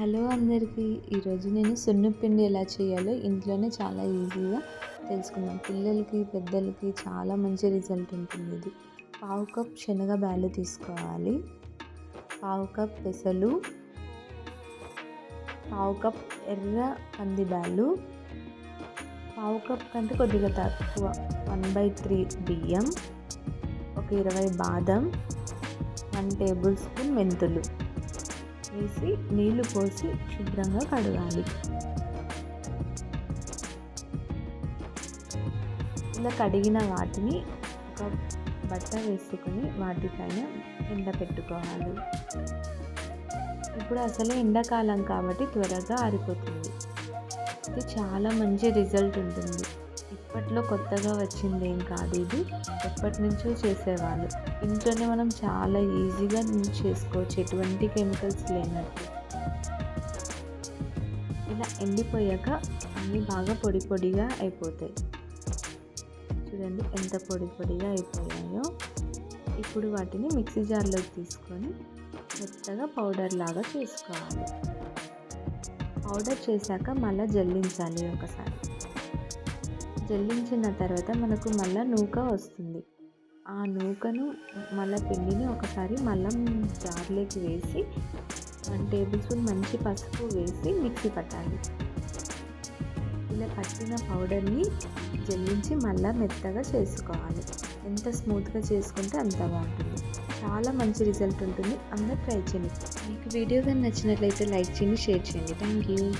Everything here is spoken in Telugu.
హలో అందరికీ. ఈరోజు నేను సున్నుపిండి ఎలా చేయాలో ఇంట్లోనే చాలా ఈజీగా తెలుసుకుందాం. పిల్లలకి పెద్దలకి చాలా మంచి రిజల్ట్ ఉంటుంది ఇది. పావు కప్ శనగ బ్యాలు తీసుకోవాలి. పావు కప్ పెసలు. పావు కప్ ఎర్ర కంది బ్యాలు. పావు కప్ కంటే కొద్దిగా తక్కువ వన్ బై త్రీ బియ్యం. ఒక ఇరవై బాదం. వన్ టేబుల్ స్పూన్ మెంతులు. వేసి నీళ్ళు పోసి శుభ్రంగా కడగాలి. ఇలా కడిగిన వాటిని ఒక బట్ట వేసుకొని వాటిపైన ఎండ పెట్టుకోవాలి. ఇప్పుడు అసలే ఎండాకాలం కాబట్టి త్వరగా ఆరిపోతుంది. ఇది చాలా మంచి రిజల్ట్ ఉంటుంది. ఇంట్లో కొత్తగా వచ్చింది ఏం కాదు ఇది. ఎప్పటి నుంచో చేసేవాళ్ళు. ఇంట్లోనే మనం చాలా ఈజీగా చేసుకోవచ్చు. ఎటువంటి కెమికల్స్ లేనట్టు. ఇలా ఎండిపోయాక అన్నీ బాగా పొడి పొడిగా అయిపోతాయి. చూడండి ఎంత పొడి పొడిగా అయిపోయాయో. ఇప్పుడు వాటిని మిక్సీ జార్లోకి తీసుకొని మెత్తగా పౌడర్ లాగా చేసుకోవాలి. పౌడర్ చేశాక మళ్ళీ జల్లించాలి ఒకసారి. జల్లించిన తర్వాత మనకు మళ్ళీ నూక వస్తుంది. ఆ నూకను మళ్ళీ పిండిని ఒకసారి మళ్ళీ జార్లోకి వేసి వన్ టేబుల్ స్పూన్ మంచి పసుపు వేసి మిక్సీ పట్టాలి. ఇలా పట్టిన పౌడర్ని జల్లించి మళ్ళీ మెత్తగా చేసుకోవాలి. ఎంత స్మూత్గా చేసుకుంటే అంత బాగుంటుంది. చాలా మంచి రిజల్ట్ ఉంటుంది. అందరు ట్రై చేయండి. మీకు వీడియో కానీ నచ్చినట్లయితే లైక్ చేయండి షేర్ చేయండి. Thank you.